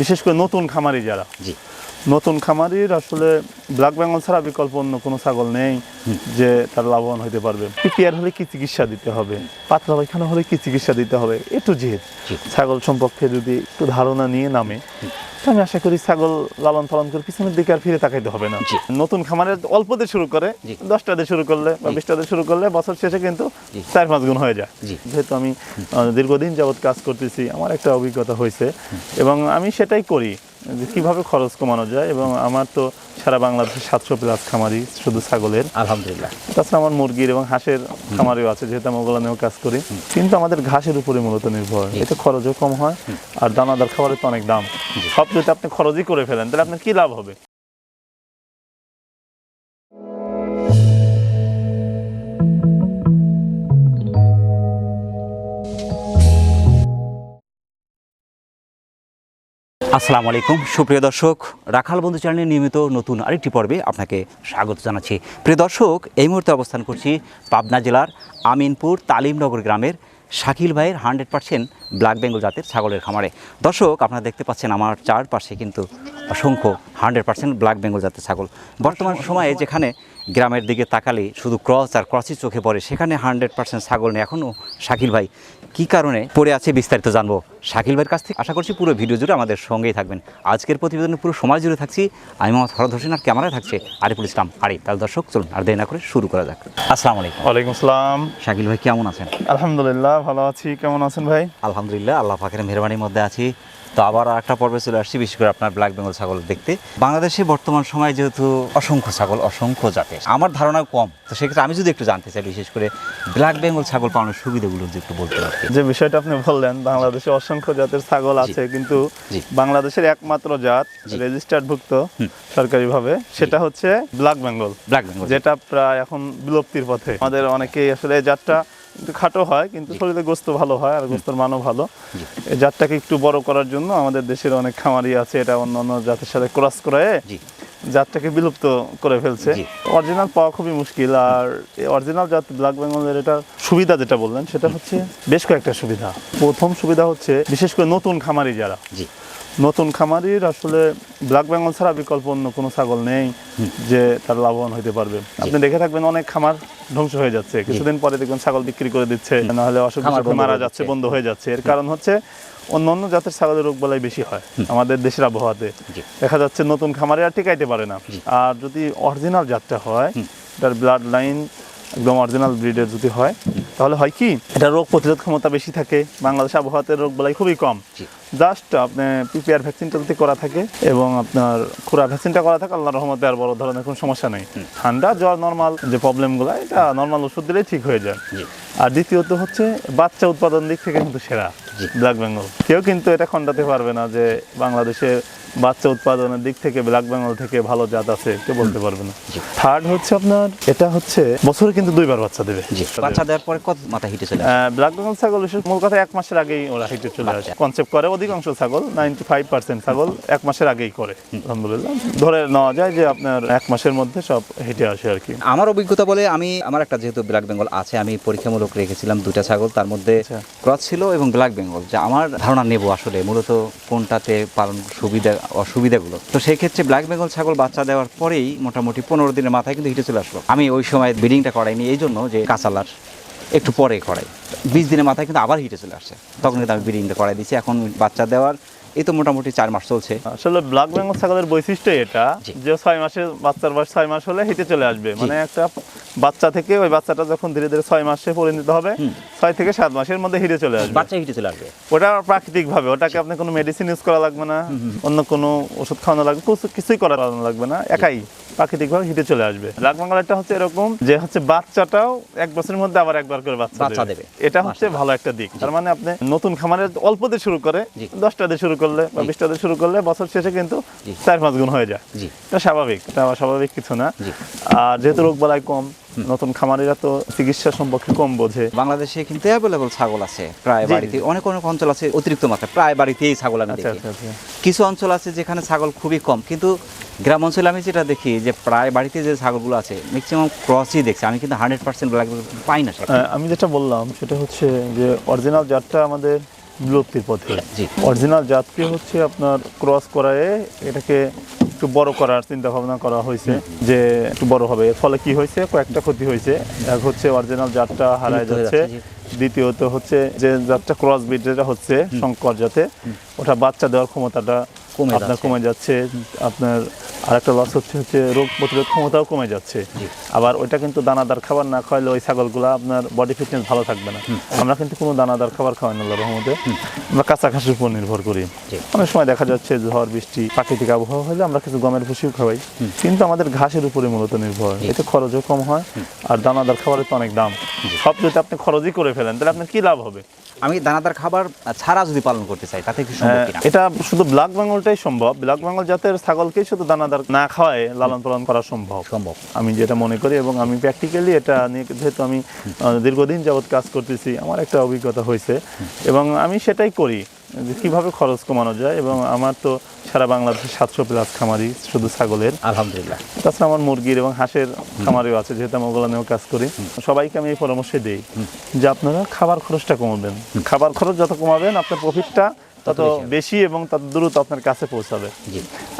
বিশেষ করে নতুন খামারি যারা। জি। নতুন খামারির আসলে ব্ল্যাক বেঙ্গল ছাড়া বিকল্প অন্য কোনো ছাগল নেই যে তার লাভবান হতে পারবে। পিপিআর হলে কি চিকিৎসা দিতে হবে? পাতলা পায়খানা হলে কি চিকিৎসা দিতে হবে? একটু জি। ছাগল সম্পর্কে যদি একটু ধারণা নিয়ে নামে আমি আশা করি ছাগল লালন পালন করে পিছনের দিকে আর ফিরে তাকাইতে হবে না। নতুন খামারের অল্প দিয়ে শুরু করে দশটা দিয়ে শুরু করলে বা বিশটা দিয়ে শুরু করলে বছর শেষে কিন্তু চার পাঁচ গুণ হয়ে যায়। যেহেতু আমি দীর্ঘদিন যাবৎ কাজ করতেছি আমার একটা অভিজ্ঞতা হয়েছে এবং আমি সেটাই করি। যে কীভাবে খরচ কমানো যায় এবং আমার তো সারা বাংলাদেশে সাতশো প্লাস খামারি শুধু ছাগলের। আলহামদুলিল্লাহ। তাছাড়া আমার মুরগির এবং হাঁসের খামারিও আছে যেহেতু আমি ওগুলো নিয়েও কাজ করি। কিন্তু আমাদের ঘাসের উপরে মূলত নির্ভর। এতে খরচও কম হয় আর দানাদার খাবারের তো অনেক দাম। সব যদি আপনি খরচই করে ফেলেন তাহলে আপনার কী লাভ হবে? আসসালামু আলাইকুম। সুপ্রিয় দর্শক, রাখাল বন্ধু চ্যানেলে নিয়মিত নতুন আরেকটি পর্বে আপনাকে স্বাগত জানাচ্ছি। প্রিয় দর্শক, এই মুহূর্তে অবস্থান করছি পাবনা জেলার আমিনপুর তালিমনগর গ্রামের শাকিল ভাইয়ের হান্ড্রেড পার্সেন্ট ব্ল্যাক বেঙ্গল জাতের ছাগলের খামারে। দর্শক, আপনারা দেখতে পাচ্ছেন আমার চারপাশে কিন্তু অসংখ্য হান্ড্রেড পার্সেন্ট ব্ল্যাক বেঙ্গল জাতের ছাগল। বর্তমান সময়ে যেখানে গ্রামের দিকে তাকালে শুধু ক্রস আর ক্রসই চোখে পড়ে সেখানে হান্ড্রেড পার্সেন্ট ছাগল নেই। এখনও শাকিল ভাই কী কারণে পড়ে আছে বিস্তারিত জানব। শাকিল ভাইয়ের কাছ থেকে আশা করছি পুরো ভিডিও জুড়ে আমাদের সঙ্গেই থাকবেন। আজকের প্রতিবেদনে পুরো সময় জুড়ে থাকছি। আমি মোহাম্মদ হরদ হোসেন আর ক্যামেরায় থাকছে আরিফুল ইসলাম। আরে তাহলে দর্শক চলুন আর দেরি না করে শুরু করা যাক। আসসালামু আলাইকুম। ওয়ালাইকুম আসসালাম। শাকিল ভাই কেমন আছেন? আলহামদুলিল্লাহ ভালো আছি। কেমন আছেন ভাই? আলহামদুলিল্লাহ আল্লাহ পাকের মেহরবানির মধ্যে আছি। তো আবার একটা পর্বে চলে আসছি বিশেষ করে আপনার ব্ল্যাক বেঙ্গল ছাগল দেখতে। বাংলাদেশে বর্তমান সময়ে যেহেতু অসংখ্য ছাগল অসংখ্য জাতে আমার ধারণা কম। তো সেক্ষেত্রে আমি যদি একটু জানতে চাই বিশেষ করে ব্ল্যাক বেঙ্গল ছাগল পাওয়ানোর সুবিধাগুলো যদি একটু বলতে পারি যে বিষয়টা আপনি বললেন বাংলাদেশে অসংখ্য জাতের ছাগল আছে কিন্তু বাংলাদেশের একমাত্র জাত জি। রেজিস্টার্ড ভুক্ত সরকারিভাবে সেটা হচ্ছে ব্ল্যাক বেঙ্গল ব্ল্যাক বেঙ্গল যেটা প্রায় এখন বিলুপ্তির পথে। আমাদের অনেকেই আসলে এই জাতটা একটু খাটো হয় কিন্তু শরীরে গোস্ত ভালো হয় আর গোস্তর মানও ভালো। এই জাতটাকে একটু বড় করার জন্য আমাদের দেশের অনেক খামারি আছে এটা অন্য অন্য জাতের সাথে ক্রস করে জাতটাকে বিলুপ্ত করে ফেলছে। অরিজিনাল পাওয়া খুবই মুশকিল আর অরিজিনাল জাত ব্ল্যাক বেঙ্গলের এটা সুবিধা যেটা বললেন সেটা হচ্ছে বেশ কয়েকটা সুবিধা। প্রথম সুবিধা হচ্ছে বিশেষ করে নতুন খামারি যারা নতুন খামারির আসলে ব্ল্যাক বেঙ্গল ছাড়া বিকল্প অন্য কোনো ছাগল নেই যে তার লাভবান হতে পারবে। আপনি দেখে থাকবেন অনেক খামার ধ্বংস হয়ে যাচ্ছে। কিছুদিন পরে দেখবেন ছাগল বিক্রি করে দিচ্ছে নাহলে অসুখ খামার বিসুখে বন্ধ মারা যাচ্ছে যাচ্ছে। বন্ধ হয়ে যাচ্ছে। এর কারণ হচ্ছে অন্য অন্য জাতের ছাগলের রোগ বালাই বেশি হয় আমাদের দেশের আবহাওয়াতে। দেখা যাচ্ছে নতুন খামারে আর টিকাইতে পারে না। আর যদি অরিজিনাল জাতটা হয় তার ব্লাড লাইন একদম অরিজিনাল ব্রিডের যদি হয় তাহলে হয় কি এটা রোগ প্রতিরোধ ক্ষমতা বেশি থাকে। বাংলাদেশ আবহাওয়াতে রোগ বালাই খুবই কম। জাস্ট আপনি পিপিআর ভ্যাকসিনটা যদি করা থাকে এবং আপনার খুরা ভ্যাকসিনটা করা থাকে আল্লাহ রহমতে আর বড় ধরনের কোনো সমস্যা নেই। ঠান্ডা জ্বর নর্মাল যে প্রবলেমগুলো এটা নর্মাল ওষুধ দিলেই ঠিক হয়ে যায়। আর দ্বিতীয়ত হচ্ছে বাচ্চা উৎপাদন দিক থেকে কিন্তু সেরা। ব্ল্যাক বেঙ্গল কেউ কিন্তু এটা খণ্ডাতে পারবে না যে বাংলাদেশে বাচ্চা উৎপাদনের দিক থেকে ব্ল্যাক বেঙ্গল থেকে ভালো জাত আছে কেউ বলতে পারবে না। থার্ড হচ্ছে আপনার এটা হচ্ছে বছরে কিন্তু দুইবার বাচ্চা দেবে। বাচ্চা দেওয়ার পরে কত মাথা হিটে চলে ব্ল্যাক বেঙ্গল ছাগল মূল কথা এক মাসের আগেই ওরা হিটে চলে আসে। কনসেপ্ট করে অধিকাংশ ছাগল নাইনটি ফাইভ পার্সেন্ট ছাগল এক মাসের আগেই করে আলহামদুলিল্লাহ। ধরে নেওয়া যায় যে আপনার এক মাসের মধ্যে সব হেঁটে আসে আর কি। আমার অভিজ্ঞতা বলে আমি আমার একটা যেহেতু ব্ল্যাক বেঙ্গল আছে আমি পরীক্ষামূলক রেখেছিলাম দুটা ছাগল তার মধ্যে আচ্ছা। ক্রস ছিল এবং ব্ল্যাক বেঙ্গল যে আমার ধারণা নেব আসলে মূলত কোনটাতে পালন সুবিধা অসুবিধাগুলো। তো সেই ক্ষেত্রে ব্ল্যাক বেঙ্গল ছাগল বাচ্চা দেওয়ার পরেই মোটামুটি পনেরো দিনের মাথায় কিন্তু হিটে চলে আসলো। আমি ওই সময় ব্রিডিংটা করাইনি এই জন্য যে কাঁচালার একটু পরে করাই। বিশ দিনের মাথায় কিন্তু আবার হিটে চলে আসছে। তখন কিন্তু আমি ব্রিডিংটা করাই দিয়েছি। এখন বাচ্চা দেওয়ার এই তো মোটামুটি চার মাস চলছে। আসলে ব্ল্যাক বেঙ্গল ছাগলের বৈশিষ্ট্য এটা যে ছয় মাসে বাচ্চার বয়স ছয় মাস হলে হিটে চলে আসবে। মানে একটা বাচ্চা থেকে ওই বাচ্চাটা যখন ধীরে ধীরে ছয় মাসে পরিণত হবে ছয় থেকে সাত মাসের মধ্যে হিটে চলে আসবে। বাচ্চা হিটে চলে আসবে। ওটা প্রাকৃতিক ভাবে ওটাকে আপনি কোনো মেডিসিন ইউজ করা লাগবে না অন্য কোনো ওষুধ খাওয়ানো লাগবে কিছু- কিছুই করা লাগবে না একাই প্রাকৃতিক ভাবে হিটে চলে আসবে। ব্ল্যাক বেঙ্গলটা হচ্ছে এরকম যে হচ্ছে বাচ্চাটাও এক বছরের মধ্যে আবার একবার করে বাচ্চা দেবে। এটা হচ্ছে ভালো একটা দিক। তার মানে আপনি নতুন খামারের অল্প দিয়ে শুরু করে দশটা দিয়ে শুরু করলে বা বিশটা দিয়ে শুরু করলে বছর শেষে কিন্তু চার পাঁচ গুণ হয়ে যায়। এটা স্বাভাবিক এটা স্বাভাবিক কিছু না। আর যেহেতু রোগ বালাই কম নতুন খামারিরা তো চিকিৎসা সম্পর্কে কম বোঝে। বাংলাদেশে কিন্তু অ্যাভেলেবল ছাগল আছে। প্রায় বাড়িতে অনেক অনেক অঞ্চল আছে অতিরিক্ত মাত্রা প্রায় বাড়িতেই ছাগল আমি আচ্ছা দেখি। আচ্ছা আচ্ছা। কিছু অঞ্চল আছে যেখানে ছাগল খুবই কম কিন্তু গ্রাম অঞ্চলে আমি যেটা দেখি যে প্রায় বাড়িতে যে ছাগলগুলো আছে ম্যাক্সিমাম ক্রসই দেখছি। আমি কিন্তু হান্ড্রেড পার্সেন্ট পাই না আমি যেটা বললাম সেটা হচ্ছে যে অরিজিনাল জাতটা আমাদের বিলুপ্তির পথে। অরিজিনাল জাতকে হচ্ছে আপনার ক্রস করায় এটাকে একটু বড় করার চিন্তা ভাবনা করা হয়েছে যে একটু বড় হবে। এর ফলে কি হয়েছে? কয়েকটা ক্ষতি হয়েছে। এক হচ্ছে অরিজিনাল জাতটা হারায় যাচ্ছে। দ্বিতীয়ত হচ্ছে যে জাতটা ক্রস ব্রিড যেটা হচ্ছে শঙ্কর জাতে ওটা বাচ্চা দেওয়ার ক্ষমতাটা কমে আপনার কমে যাচ্ছে আপনার আরেকটা লস হচ্ছে হচ্ছে রোগ প্রতিরোধ ক্ষমতাও কমে যাচ্ছে। আবার ওইটা কিন্তু দানাদার খাবার না খাওয়ালে ওই ছাগলগুলো আপনার বডি ফিটনেস ভালো থাকবে না। আমরা কিন্তু কোনো দানাদার খাবার খাওয়াই না আল্লাহর রহমতে। আমরা কাঁচা ঘাসের উপর নির্ভর করি। অনেক সময় দেখা যাচ্ছে ঝড় বৃষ্টি প্রাকৃতিক আবহাওয়া হলে আমরা কিছু গমের ভুষিও খাওয়াই। কিন্তু আমাদের ঘাসের উপরে মূলত নির্ভর। এতে খরচও কম হয় আর দানাদার খাবারের তো অনেক দাম। সব যদি আপনি খরচই করে ফেলেন তাহলে আপনার কি লাভ হবে? আমি দানাদার খাবার ছাড়া যদি পালন করতে চাই তাতে কি হ্যাঁ, এটা শুধু ব্ল্যাক বেঙ্গলটাই সম্ভব। ব্ল্যাক বেঙ্গল জাতের ছাগলকেই শুধু দানাদার না খাওয়ায় লালন পালন করা সম্ভব। সম্ভব। আমি যেটা মনে করি এবং আমি প্র্যাকটিক্যালি এটা নিয়ে যেহেতু আমি দীর্ঘদিন যাবৎ কাজ করতেছি আমার একটা অভিজ্ঞতা হয়েছে। এবং আমি সেটাই করি যে কীভাবে খরচ কমানো যায় এবং আমার তো সারা বাংলাদেশে সাতশো প্লাস খামারি শুধু ছাগলের। আলহামদুলিল্লাহ। তাছাড়া আমার মুরগির এবং হাঁসের খামারিও আছে যেহেতু আমি ওগুলো নিয়েও কাজ করি। সবাইকে আমি এই পরামর্শ দিই যে আপনারা খাবার খরচটা কমাবেন। খাবার খরচ যত কমাবেন আপনার প্রফিটটা তত বেশি এবং তত দ্রুত আপনার কাছে পৌঁছাবে।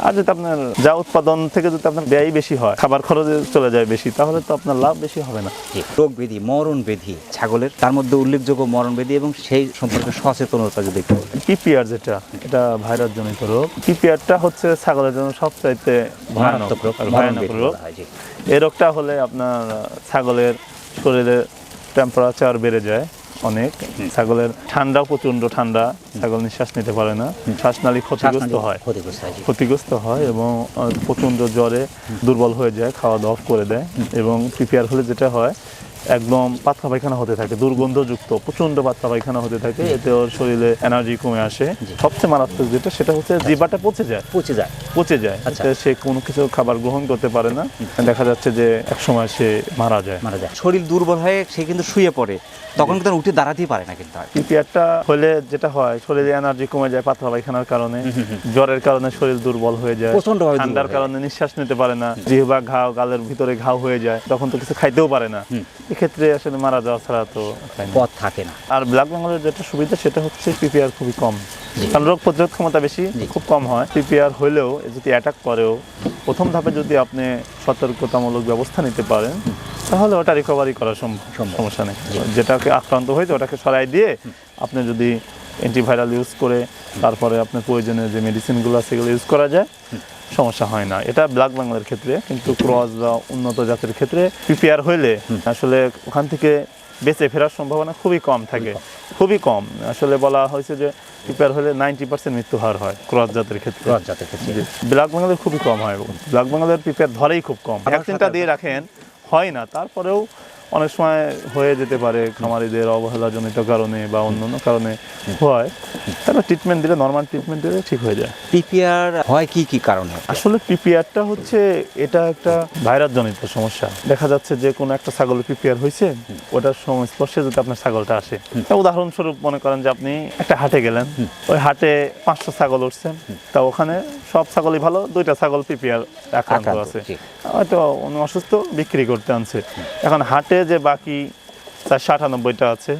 আর যদি আপনার যা উৎপাদন থেকে যদি আপনার ব্যয় বেশি হয় খাবার খরচে চলে যায় বেশি তাহলে তো আপনার লাভ বেশি হবে না। রোগ ব্যাধি মরণ ব্যাধি ছাগলের তার মধ্যে উল্লেখযোগ্য মরণ ব্যাধি এবং সেই সম্পর্কে সচেতনতা যদি একটু। পিপিআর যেটা এটা ভাইরাস জনিত রোগ। পিপিআরটা হচ্ছে ছাগলের জন্য সবচাইতে ভয়ানক রোগ ভয়ানক রোগ। এই রোগটা হলে আপনার ছাগলের শরীরে টেম্পারেচার বেড়ে যায়। অনেক। ছাগলের ঠান্ডা প্রচণ্ড ঠান্ডা ছাগল নিঃশ্বাস নিতে পারে না। শ্বাসনালী ক্ষতিগ্রস্ত হয়। ক্ষতিগ্রস্ত হয় ক্ষতিগ্রস্ত হয় এবং প্রচণ্ড জ্বরে দুর্বল হয়ে যায় খাওয়া দাওয়া করে দেয় এবং প্রিপেয়ার হলে যেটা হয় একদম পাতলা পায়খানা হতে থাকে দুর্গন্ধযুক্ত প্রচণ্ড পাতলা পায়খানা হতে থাকে এতে ওর শরীরে এনার্জি কমে আসে। সবচেয়ে মারাত্মক যেটা সেটা হচ্ছে জিবাটা পচে যায়। পচে যায়। পচে যায়। আচ্ছা। সে কোনো কিছু খাবার গ্রহণ করতে পারে না। দেখা যাচ্ছে যে এক সময় সে মারা যায়। মারা যায়। শরীর দুর্বল হয়ে সে কিন্তু শুয়ে পড়ে। তখন কিন্তু উঠে দাঁড়াতেই পারে না কিন্তু আর। পিপিআরটা হলে যেটা হয় শরীরে এনার্জি কমে যায় পাতলা পায়খানার কারণে। জ্বরের কারণে শরীর দুর্বল হয়ে যায়। দুর্বল ঠান্ডার কারণে নিঃশ্বাস নিতে পারে না। জিহ্বা ঘাও গালের ভিতরে ঘাও হয়ে যায়। তখন তো কিছু খাইতেও পারে না। এক্ষেত্রে আসলে মারা যাওয়া ছাড়া তো পথ থাকে না। আর ব্ল্যাক বেঙ্গলের যেটা সুবিধা সেটা হচ্ছে পিপিআর খুবই কম। কারণ রোগ প্রতিরোধ ক্ষমতা বেশি খুব কম হয়। পিপিআর হলেও যদি অ্যাটাক করেও প্রথম ধাপে যদি আপনি সতর্কতামূলক ব্যবস্থা নিতে পারেন তাহলে ওটা রিকভারি করা সম্ভব। সমস্যা নেই। যেটাকে আক্রান্ত হয়েছে ওটাকে সরাই দিয়ে আপনি যদি অ্যান্টিভাইরাল ইউজ করে তারপরে আপনার প্রয়োজনীয় যে মেডিসিনগুলো আছে সেগুলো ইউজ করা যায় সমস্যা হয় না। এটা ব্ল্যাক বাংলার ক্ষেত্রে কিন্তু ক্রস বা উন্নত জাতের ক্ষেত্রে প্রিপেয়ার হইলে আসলে ওখান থেকে বেঁচে ফেরার সম্ভাবনা খুবই কম থাকে। খুবই কম। আসলে বলা হয়েছে যে প্রিপেয়ার হলে নাইনটি পার্সেন্ট মৃত্যু হার হয় ক্রস জাতের ক্ষেত্রে। রথ জাতের ক্ষেত্রে। ব্ল্যাক বাংলার খুবই কম হয়। ব্ল্যাক বাংলার প্রিপেয়ার ধরেই খুব কম। ভ্যাকসিনটা দিয়ে রাখেন হয় না। তারপরেও অনেক সময় হয়ে যেতে পারে খামারিদের অবহেলাজনিত কারণে বা অন্য অন্য কারণে হয়। তারা ট্রিটমেন্ট দিলে নর্মাল ট্রিটমেন্ট দিলে ঠিক হয়ে যায়। পিপিআর হয় কি কি কারণে? আসলে পিপিআরটা হচ্ছে এটা একটা ভাইরাস জনিত সমস্যা। দেখা যাচ্ছে যে কোনো একটা ছাগলের পিপিআর হয়েছে ওটার সংস্পর্শে যদি আপনার ছাগলটা আসে। তা উদাহরণস্বরূপ মনে করেন যে আপনি একটা হাটে গেলেন ওই হাটে পাঁচটা ছাগল উঠছেন তা ওখানে সব ছাগলই ভালো দুইটা ছাগল পিপিআর আক্রান্ত, আছে। হয়তো অসুস্থ বিক্রি করতে আনছে। এখন হাটে যে বাকি চারশো আটানব্বইটা আছে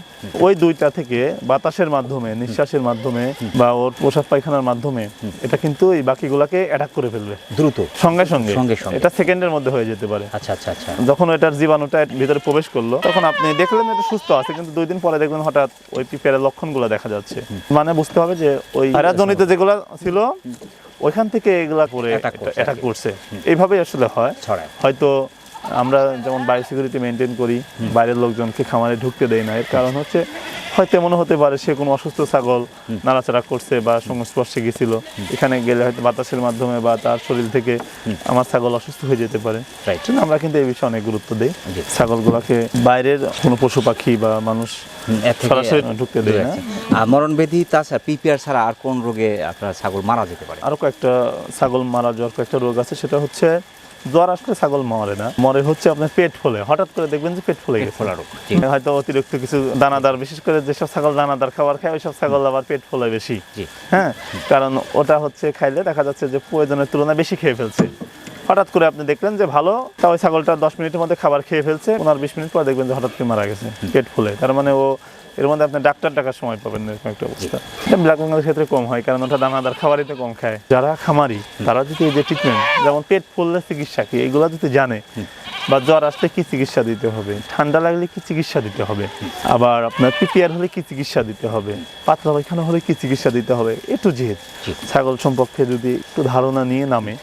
ওই দুইটা থেকে বাতাসের মাধ্যমে নিঃশ্বাসের মাধ্যমে বা ওর প্রসাদ পায়খানার মাধ্যমে এটা কিন্তু এই বাকিগুলাকে অ্যাটাক করে ফেলবে। দ্রুত। সঙ্গে সঙ্গে। সঙ্গে সঙ্গে। এটা সেকেন্ডের মধ্যে হয়ে যেতে পারে। আচ্ছা আচ্ছা আচ্ছা। যখন এটার জীবাণুটা ভিতরে প্রবেশ করল তখন আপনি দেখলেন এটা সুস্থ আছে কিন্তু দুই দিন পরে দেখবেন হঠাৎ ওই পিপিআর লক্ষণগুলো দেখা যাচ্ছে। মানে বুঝতে হবে যে ওই ভাইরাস জনিত যেগুলো ছিল ওইখান থেকে এগুলা করে অ্যাটাক করছে এইভাবেই আসলে হয়। হয়তো আমরা যেমন বায়োসিকিউরিটি মেনটেন করি বাইরের লোকজনকে খামারে ঢুকতে দেয় না। এর কারণ হচ্ছে হয়তো এমনও হতে পারে সে কোনো অসুস্থ ছাগল নাড়াচাড়া করছে বা সংস্পর্শে গেছিল। এখানে গেলে হয়তো বাতাসের মাধ্যমে বা তার শরীর থেকে আমার ছাগল অসুস্থ হয়ে যেতে পারে। আমরা কিন্তু এই বিষয়ে অনেক গুরুত্ব দিই। ছাগলগুলোকে বাইরের কোনো পশু পাখি বা মানুষ সরাসরি ঢুকতে দেয় না। আর মরণ ব্যাধি তাছাড়া পিপিআর ছাড়া আর কোন রোগে আপনার ছাগল মারা যেতে পারে? আরও কয়েকটা ছাগল মারা যাওয়ার কয়েকটা রোগ আছে। সেটা হচ্ছে জ্বর আসলে ছাগল মরে না। মরে হচ্ছে আপনার পেট ফলে। হঠাৎ করে দেখবেন যে পেট ফুলে গেছে। জি। হয়তো অতিরিক্ত কিছু দানাদার বিশেষ করে যেসব ছাগল দানাদার খাবার খায় ওইসব ছাগল আবার পেট ফোলে বেশি। হ্যাঁ কারণ ওটা হচ্ছে খাইলে দেখা যাচ্ছে যে প্রয়োজনের তুলনায় বেশি খেয়ে ফেলছে। হঠাৎ করে আপনি দেখলেন যে ভালো তা ওই ছাগলটা দশ মিনিটের মধ্যে খাবার খেয়ে ফেলছে। পনেরো বিশ মিনিট পর দেখবেন যে হঠাৎ করে মারা গেছে পেট ফুলে। তার মানে ও এর মধ্যে আপনি ডাক্তার টাকার সময় পাবেন এরকম একটা অবস্থা। ব্ল্যাক বেঙ্গলের ক্ষেত্রে কম হয়, কারণ ওটা দানাদার খাবারই তো কম খায়। যারা খামারি, তারা যদি এই যে ট্রিটমেন্ট যেমন পেট ফুললে চিকিৎসা কি এইগুলো যদি জানে বা জ্বর আসলে কি চিকিৎসা দিতে হবে? ঠান্ডা লাগলে কি চিকিৎসা দিতে হবে? আবার আপনার পিপিআর হলে কি চিকিৎসা দিতে হবে? পাতলা পায়খানা হলে কি চিকিৎসা দিতে হবে? একটু যেহেত। ছাগল সম্পর্কে যদি একটু ধারণা নিয়ে নামে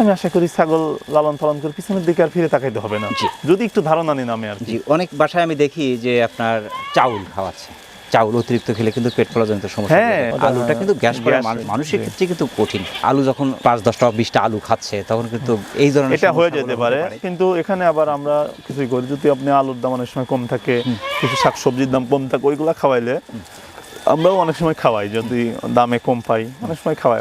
আমি আশা করি ছাগল লালন পালন করে পিছনের দিকে আর ফিরে তাকাইতে হবে না। যদি একটু ধারণা নিয়ে নামে আর কি। অনেক বাসায় আমি দেখি যে আপনার চাউল খাওয়াচ্ছে। চাউল অতিরিক্ত খেলে কিন্তু পেট ফলাজনিত সমস্যা হ্যাঁ, আলুটা কিন্তু গ্যাস করে মানুষের ক্ষেত্রে কিন্তু কঠিন। আলু যখন পাঁচ দশটা বিশটা আলু খাচ্ছে তখন কিন্তু এই ধরনের এটা হয়ে যেতে পারে। কিন্তু এখানে আবার আমরা কিছুই করি যদি আপনি আলুর দাম অনেক সময় কম থাকে কিছু শাকসবজির দাম কম থাকে ওইগুলো খাওয়াইলে আমরাও অনেক সময় খাওয়াই যদি দামে কম পাই অনেক সময় খাওয়াই।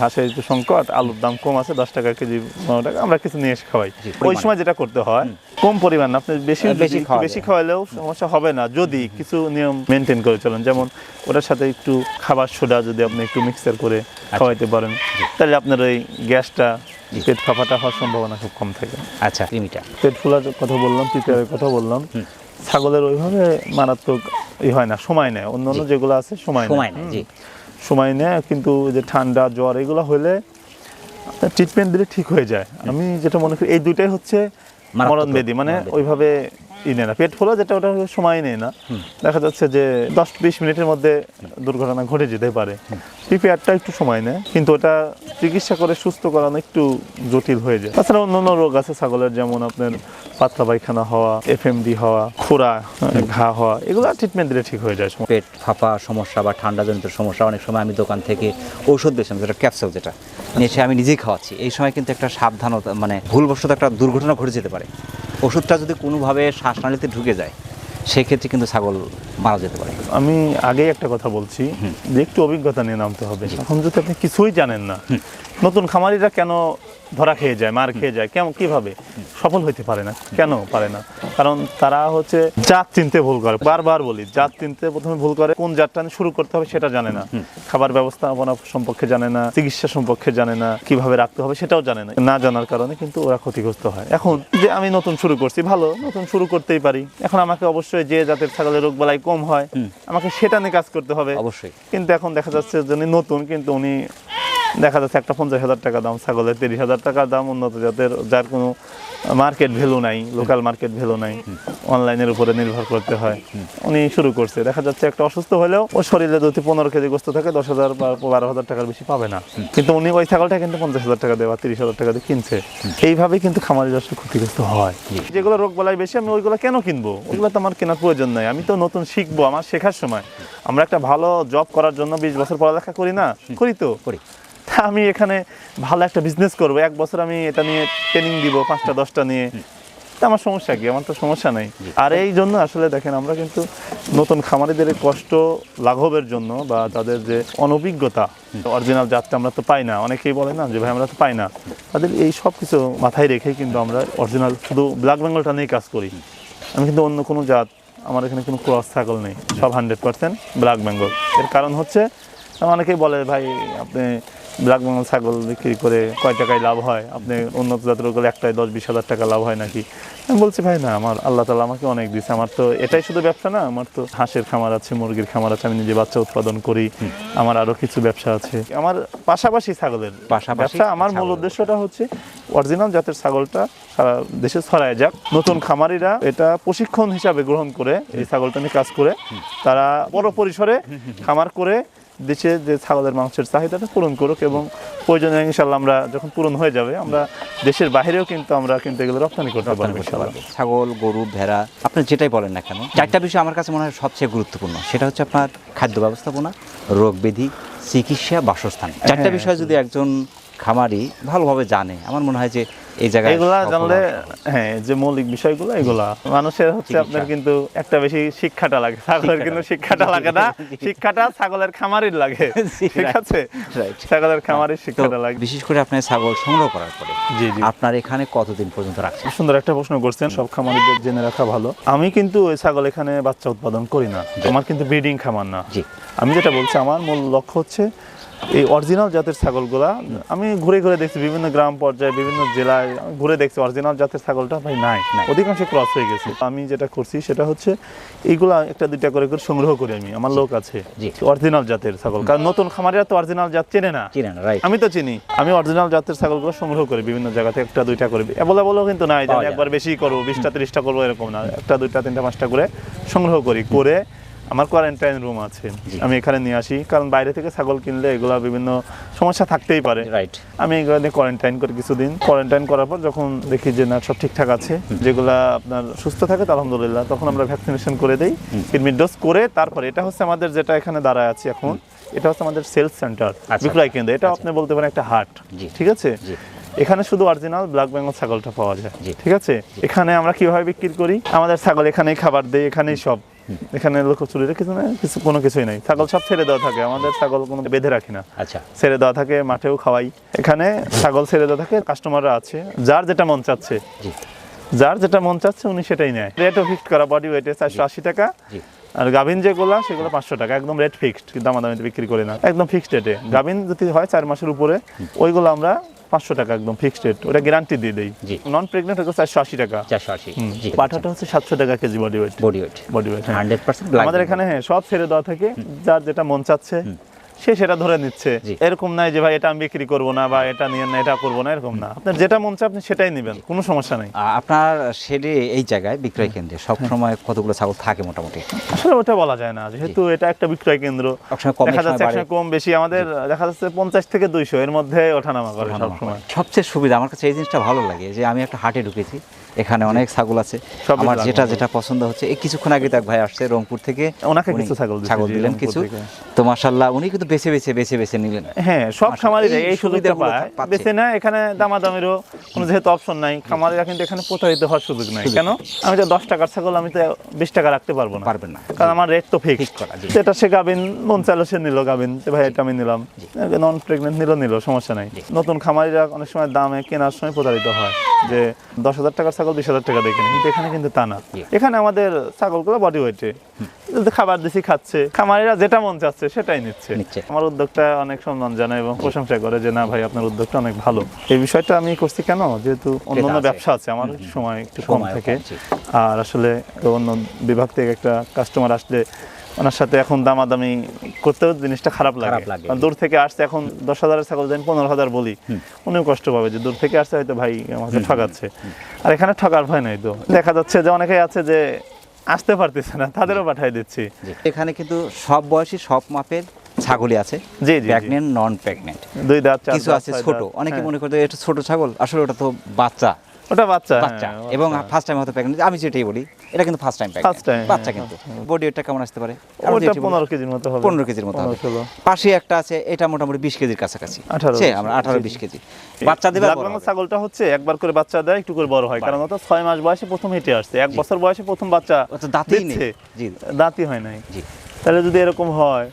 ঘাসের একটু সংকট আলুর দাম কম আছে দশ টাকা কেজি পনেরো টাকা আমরা কিছু নিয়ে এসে খাওয়াই। ওই সময় যেটা করতে হয় কম পরিমাণ আপনি বেশি খাওয়া বেশি যায়। খাওয়াইলেও সমস্যা হবে না যদি কিছু নিয়ম মেনটেন করে চলেন। যেমন ওটার সাথে একটু খাবার সোডা যদি আপনি একটু মিক্সার করে খাওয়াইতে পারেন তাহলে আপনার ওই গ্যাসটা পেট ফাঁপাটা হওয়ার সম্ভাবনা খুব কম থাকে। আচ্ছা পেট ফোলার কথা বললাম পিপিআরের কথা বললাম। ছাগলের ওইভাবে মারাত্মক ই হয় না সময় নেয়। অন্য অন্য যেগুলো আছে সময় নেয়। সময় জি। সময় নেয় কিন্তু যে ঠান্ডা জ্বর এগুলো হলে ট্রিটমেন্ট দিলে ঠিক হয়ে যায়। আমি যেটা মনে করি এই দুইটাই হচ্ছে মরণ বেদি মানে ওইভাবে ই নেয় না। পেট ফোলা যেটা ওটা সময় নেয় না। দেখা যাচ্ছে যে দশ বিশ মিনিটের মধ্যে দুর্ঘটনা ঘটে যেতে পারে। পিপিআরটা একটু সময় নেয় কিন্তু ওটা চিকিৎসা করে সুস্থ করানো একটু জটিল হয়ে যায়। তাছাড়া অন্য অন্য রোগ আছে ছাগলের যেমন আপনার পাতলা পায়খানা হওয়া এফএমডি হওয়া খোরা ঘা হওয়া এগুলো ট্রিটমেন্ট দিলে ঠিক হয়ে যায়। পেট ফাঁপা সমস্যা বা ঠান্ডাজনিত সমস্যা অনেক সময় আমি দোকান থেকে ঔষধ বেছিলাম যেটা ক্যাপসুল যেটা। নিয়ে এসে আমি নিজেই খাওয়াচ্ছি। এই সময় কিন্তু একটা সাবধানতা মানে ভুলবশত একটা দুর্ঘটনা ঘটে যেতে পারে। ওষুধটা যদি কোনোভাবে শ্বাসনালীতে ঢুকে যায় সেক্ষেত্রে কিন্তু ছাগল মারা যেতে পারে। আমি আগেই একটা কথা বলছি যে একটু অভিজ্ঞতা নিয়ে নামতে হবে। এখন যদি আপনি কিছুই জানেন না নতুন খামারিরা কেন ধরা খেয়ে যায় মার খেয়ে যায় কেমন কীভাবে? সফল হইতে পারে না। কেন পারে না? কারণ তারা হচ্ছে জাত চিনতে ভুল করে। বারবার বলি জাত চিনতে প্রথমে ভুল করে কোন জাতটা শুরু করতে হবে সেটা জানে না। খাবার ব্যবস্থাপনা সম্পর্কে জানে না চিকিৎসা সম্পর্কে জানে না কীভাবে রাখতে হবে সেটাও জানে না। না জানার কারণে কিন্তু ওরা ক্ষতিগ্রস্ত হয়। এখন যে আমি নতুন শুরু করছি ভালো নতুন শুরু করতেই পারি। এখন আমাকে অবশ্যই যে জাতের ছাগলের রোগ বালাই কম হয় আমাকে সেটা নিয়ে কাজ করতে হবে। অবশ্যই। কিন্তু এখন দেখা যাচ্ছে যে উনি নতুন কিন্তু উনি দেখা যাচ্ছে একটা পঞ্চাশ হাজার টাকা দাম, ছাগলের তিরিশ হাজার টাকা দাম, উন্নত জাতের, যার কোনো মার্কেট ভ্যালু নাই লোকাল মার্কেট ভ্যালু নাই অনলাইনের উপরে নির্ভর করতে হয়। উনি শুরু করছে। দেখা যাচ্ছে একটা অসুস্থ হলেও ও শরীরে যদি পনেরো কেজি গোস্ত থাকে, দশ হাজার বা বারো হাজার টাকার বেশি পাবে না। কিন্তু উনি ওই ছাগলটা কিন্তু পঞ্চাশ হাজার টাকা দেওয়া তিরিশ হাজার টাকা দিয়ে কিনছে। এইভাবে কিন্তু খামারি আসলে ক্ষতিগ্রস্ত হয়। যেগুলো রোগ বলাই বেশি, আমি ওইগুলো কেন কিনবো? ওইগুলো তো আমার কেনার প্রয়োজন নাই। আমি তো নতুন শিখব আমার শেখার সময়। আমরা একটা ভালো জব করার জন্য বিশ বছর পড়ালেখা করি না? করি তো? করি। আমি এখানে ভালো একটা বিজনেস করব। এক বছর আমি এটা নিয়ে ট্রেনিং দিব পাঁচটা দশটা নিয়ে। তা আমার সমস্যা কি? আমার তো সমস্যা নেই। আর এই জন্য আসলে দেখেন আমরা কিন্তু নতুন খামারিদের কষ্ট লাঘবের জন্য বা তাদের যে অনভিজ্ঞতা অরিজিনাল জাতটা আমরা তো পাই না। অনেকেই বলে না যে ভাই আমরা তো পাই না। তাদের এই সব কিছু মাথায় রেখেই কিন্তু আমরা অরিজিনাল শুধু ব্ল্যাক বেঙ্গলটা নিয়ে কাজ করি। আমি কিন্তু অন্য কোনো জাত আমার এখানে কোনো ক্রস ছাগল নেই। সব হান্ড্রেড পার্সেন্ট ব্ল্যাক বেঙ্গল এর কারণ হচ্ছে অনেকেই বলে ভাই আপনি ব্ল্যাক বেঙ্গল ছাগল বিক্রি করে কয় টাকায় লাভ হয়? আপনি উন্নত জাতের ওগুলো একটাই দশ বিশ হাজার টাকা লাভ হয় নাকি? আমি বলছি ভাই না আমার আল্লাহ তালা আমাকে অনেক দিয়েছে। আমার তো এটাই শুধু ব্যবসা না আমার তো হাঁসের খামার আছে মুরগির খামার আছে আমি নিজে বাচ্চা উৎপাদন করি। আমার আরও কিছু ব্যবসা আছে। আমার পাশাপাশি ছাগলের ব্যবসা আমার মূল উদ্দেশ্যটা হচ্ছে অরিজিনাল জাতের ছাগলটা সারা দেশে ছড়ায় যাক। নতুন খামারিরা এটা প্রশিক্ষণ হিসাবে গ্রহণ করে এই ছাগলটা নিয়ে কাজ করে। তারা বড় পরিসরে খামার করে দেশে যে ছাগলের মাংসের চাহিদাটা পূরণ করুক এবং প্রয়োজনে ইনশাল্লাহ আমরা যখন পূরণ হয়ে যাবে আমরা দেশের বাইরেও কিন্তু আমরা কিন্তু এগুলো রপ্তানি করতে পারব ছাগল গরু ভেড়া আপনি যেটাই বলেন না কেন চারটা বিষয় আমার কাছে মনে হয় সবচেয়ে গুরুত্বপূর্ণ। সেটা হচ্ছে আপনার খাদ্য ব্যবস্থাপনা রোগ ব্যাধি চিকিৎসা বাসস্থান। চারটা হ্যাঁ। বিষয় যদি একজন খামারি ভালোভাবে জানে আমার মনে হয় যে এই জায়গায় এগুলা জানলে হ্যাঁ যে মৌলিক বিষয়গুলো এগুলা মানুষের হচ্ছে আপনার কিন্তু একটা বেশি শিক্ষাটা লাগে ছাগলের কিন্তু শিক্ষাটা লাগে না। শিক্ষাটা ছাগলের খামারির লাগে ঠিক আছে? ছাগলের খামারির শিক্ষাটা লাগে। বিশেষ করে আপনি ছাগল সংগ্রহ করার পরে জি জি। আপনার এখানে কতদিন পর্যন্ত রাখছেন? সুন্দর একটা প্রশ্ন করছেন সব খামারিদের জেনে রাখা ভালো। আমি কিন্তু ওই ছাগল এখানে বাচ্চা উৎপাদন করি না। আমার কিন্তু ব্রিডিং খামার না। আমি যেটা বলছি আমার মূল লক্ষ্য হচ্ছে এই অরিজিনাল জাতের ছাগলগুলা আমি ঘুরে ঘুরে দেখছি বিভিন্ন গ্রাম পর্যায়ে বিভিন্ন জেলায় আমি ঘুরে দেখছি অরিজিনাল জাতের ছাগলটা ভাই নাই। অধিকাংশ ক্রস হয়ে গেছে। আমি যেটা করছি সেটা হচ্ছে এইগুলা একটা দুইটা করে করে সংগ্রহ করি আমি আমার লোক আছে। অরিজিনাল জাতের ছাগল কারণ নতুন খামারিরা তো অরিজিনাল জাত চেনে না। আমি তো চিনি আমি অরিজিনাল জাতের ছাগলগুলো সংগ্রহ করি বিভিন্ন জায়গা থেকে একটা দুইটা করে। বলে বলেও কিন্তু নাই যে। একবার বেশি করব বিশটা তিরিশটা করব এরকম না। একটা দুইটা তিনটা পাঁচটা করে সংগ্রহ করি করে আমার কোয়ারেন্টাইন রুম আছে। আমি এখানে নিয়ে আসি কারণ বাইরে থেকে ছাগল কিনলে এগুলো বিভিন্ন সমস্যা থাকতেই পারে। রাইট আমি এগুলো নিয়ে কোয়ারেন্টাইন করি কিছুদিন। কোয়ারেন্টাইন করার পর যখন দেখি যে না সব ঠিকঠাক আছে যেগুলা আপনার সুস্থ থাকে তো আলহামদুলিল্লাহ তখন আমরা ভ্যাকসিনেশন করে দিই কিডমির ডোজ করে তারপরে এটা হচ্ছে আমাদের যেটা এখানে দাঁড়ায় আছে এখন এটা হচ্ছে আমাদের সেলস সেন্টার আচ্ছা। বিক্রয় কেন্দ্র। এটা আপনি বলতে পারেন একটা হাট ঠিক আছে? এখানে শুধু অরিজিনাল ব্ল্যাক বেঙ্গল ছাগলটা পাওয়া যায় ঠিক আছে? এখানে আমরা কীভাবে বিক্রি করি? আমাদের ছাগল এখানেই খাবার দেয় এখানেই সব। এখানে লোকচুরির কিছু না কিছু কোনো কিছুই নাই। ছাগল সব ছেড়ে দেওয়া থাকে আমাদের ছাগল কোনো বেঁধে রাখি না। আচ্ছা। ছেড়ে দেওয়া থাকে মাঠেও খাওয়াই। এখানে ছাগল ছেড়ে দেওয়া থাকে কাস্টমাররা আছে যার যেটা মন চাচ্ছে। যার যেটা মন চাচ্ছে উনি সেটাই নেয়। রেটও ফিক্সড করা বডি ওয়েটে চারশো আশি টাকা। আর গাভিন যেগুলো সেগুলো পাঁচশো টাকা একদম রেট ফিক্সড দামাদামিতে বিক্রি করি না। একদম ফিক্সড রেটে গাভিন যদি হয় চার মাসের উপরে ওইগুলো আমরা পাঁচশো টাকা একদম ফিক্সড রেট ওটা গ্যারান্টি দিয়ে দেয় নন প্রেগনেন্ট হচ্ছে চারশো আশি টাকা। চারশো আশি পাঠাটা হচ্ছে সাতশো টাকা KG body weight body weight body weight আমাদের এখানে হ্যাঁ সব ছেড়ে দেওয়া থাকে যার যেটা মন চাচ্ছে। সে সেটা ধরে নিচ্ছে। এরকম নাই যে ভাই এটা আমি বিক্রি করব না বা এটা নিয়ে না এটা করব না এরকম না। আপনার যেটা মন চায় আপনি সেটাই নেবেন কোনো সমস্যা নেই। আপনার শেডে এই জায়গায় বিক্রয় কেন্দ্রে সব সময় কতগুলো ছাগল থাকে মোটামুটি? আসলে ওটা বলা যায় না যেহেতু এটা একটা বিক্রয় কেন্দ্র। দেখা যাচ্ছে একসময় কম বেশি। আমাদের দেখা যাচ্ছে পঞ্চাশ থেকে দুইশো এর মধ্যে ওঠানামা করে সবসময়। সবচেয়ে সুবিধা আমার কাছে এই জিনিসটা ভালো লাগে যে আমি একটা হাটে ঢুকেছি এখানে অনেক ছাগল আছে। সব আমার যেটা যেটা পছন্দ হচ্ছে এই কিছুক্ষণ আগে তো এক ভাই আসছে রংপুর থেকে। ওনাকে কিছু ছাগল ছাগল দিলেন কিছু। তো মাশাল্লাহ উনি কিন্তু বেছে বেছে বেছে বেছে নিলেন। হ্যাঁ সব আসলে খামারি এই সুবিধা পায়। বেছে নেয় এখানে দামাদামিরও কোনো যেহেতু অপশন নাই। খামারিরা কিন্তু এখানে প্রতারিত হওয়ার সুযোগ নাই। কেন? আমি তো দশ টাকার ছাগল আমি তো বিশ টাকা রাখতে পারব না। পারবেন না। কারণ আমার রেট তো ফিক্স করা, সেটা সে গাবিন মন চাইলো সে নিল গাবিন। ভাই এটা আমি নিলাম। নন প্রেগনেন্ট নিল নিল সমস্যা নাই। নতুন খামারিরা অনেক সময় দামে কেনার সময় প্রতারিত হয়। যে দশ হাজার টাকার ছাগল বিশ হাজার টাকা দেখে কিন্তু এখানে কিন্তু তা না। এখানে আমাদের ছাগলগুলো বডি ওয়েটে খাবার দিছি খাচ্ছে। খামারিরা যেটা মন চাচ্ছে সেটাই নিচ্ছে। আমার উদ্যোগটা অনেক সম্মান জানায় এবং প্রশংসা করে যে না ভাই আপনার উদ্যোগটা অনেক ভালো। এই বিষয়টা আমি করছি কেন? যেহেতু অন্যান্য। ব্যবসা আছে আমার সময় একটু কম থাকে। আর আসলে অন্য বিভাগ থেকে একটা কাস্টমার আসলে ওনার সাথে এখন দামাদামি করতেও জিনিসটা খারাপ লাগে। দূর থেকে আসছে এখন দশ হাজারের ছাগল যদি পনেরো হাজার বলি। উনিও কষ্ট পাবে যে দূর থেকে আসছে হয়তো ভাই আমাকে ঠকাচ্ছে। আর এখানে ঠকার ভয় নাই তো। দেখা যাচ্ছে যে অনেকেই আছে যে আসতে পারতেছে না তাদেরও পাঠিয়ে দিচ্ছি। এখানে কিন্তু সব বয়সী সব মাপের ছাগলই আছে। জি, জি। প্রেগনেন্ট নন প্রেগনেন্ট দুই দাঁত কিছু আছে ছোট। অনেকে হ্যাঁ। মনে করতে এটা ছোট ছাগল। আসলে ওটা তো বাচ্চা। ওটা বাচ্চা বাচ্চা। হ্যাঁ, এবং ফার্স্ট টাইম হয়তো প্রেগনেন্ট আমি যেটাই বলি এটা কিন্তু ফার্স্ট টাইম First time, বাচ্চা হ্যাঁ, কিন্তু। বডি ওয়েটটা কেমন আসতে পারে? ওটা যেটি বলি, পনেরো কেজির মতো হবে। 15 কেজির মতো হবে। পাশে একটা আছে এটা মোটামুটি বিশ কেজির কাছাকাছি। 18 সে আমরা আঠারো বিশ কেজি। বাচ্চা দেবে ব্ল্যাক ছাগলটা হচ্ছে একবার করে বাচ্চা দেয় একটু করে বড় হয়। কারণ ওটা ছয় মাস বয়সে প্রথম হেঁটে আসছে। এক বছর বয়সে প্রথম বাচ্চা দাঁতেই নেই। জি। দাঁতই হয় নাই। জি। তাহলে যদি এরকম হয়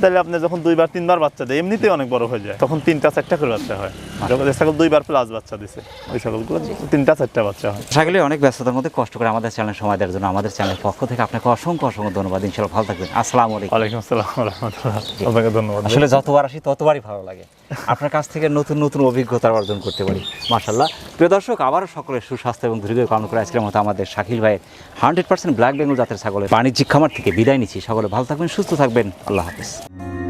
তাহলে আপনি যখন দুইবার তিনবার বাচ্চা দেয় এমনিতেই অনেক বড় হয়ে যায়। তখন তিনটা চারটা করে বাচ্চা হয়। যখন ছাগল দুইবার প্লাস বাচ্চা দিছে ওই ছাগলগুলো তিনটা চারটা বাচ্চা হয়। করি অনেক ব্যস্ততার মধ্যে কষ্ট করে আমাদের চ্যানেল সময় দেওয়ার জন্য আমাদের চ্যানেলের পক্ষ থেকে আপনাকে অসংখ্য অসংখ্য ধন্যবাদ। ইনশাল্লাহ ভালো থাকবেন। আসসালামু আলাইকুম। ওয়ালাইকুম আসসালাম রহমতুল্লাহ আপনাকে ধন্যবাদ। আসলে যতবার আসি ততবারই ভালো লাগে। আপনার কাছ থেকে নতুন নতুন অভিজ্ঞতা অর্জন করতে পারি। মার্শাল্লাহ প্রিয় দর্শক আবারও সকলের সুস্বাস্থ্য এবং দীর্ঘ কামনা করে আজকের মতো আমাদের শাকিল ভাইয়ের হান্ড্রেড পার্সেন্ট ব্ল্যাক বেঙ্গল জাতের ছাগলের বাণিজ্যিক খামার থেকে বিদায় নিচ্ছি। সকলে ভালো থাকবেন সুস্থ থাকবেন। আল্লাহ হাফিজ। Thank you.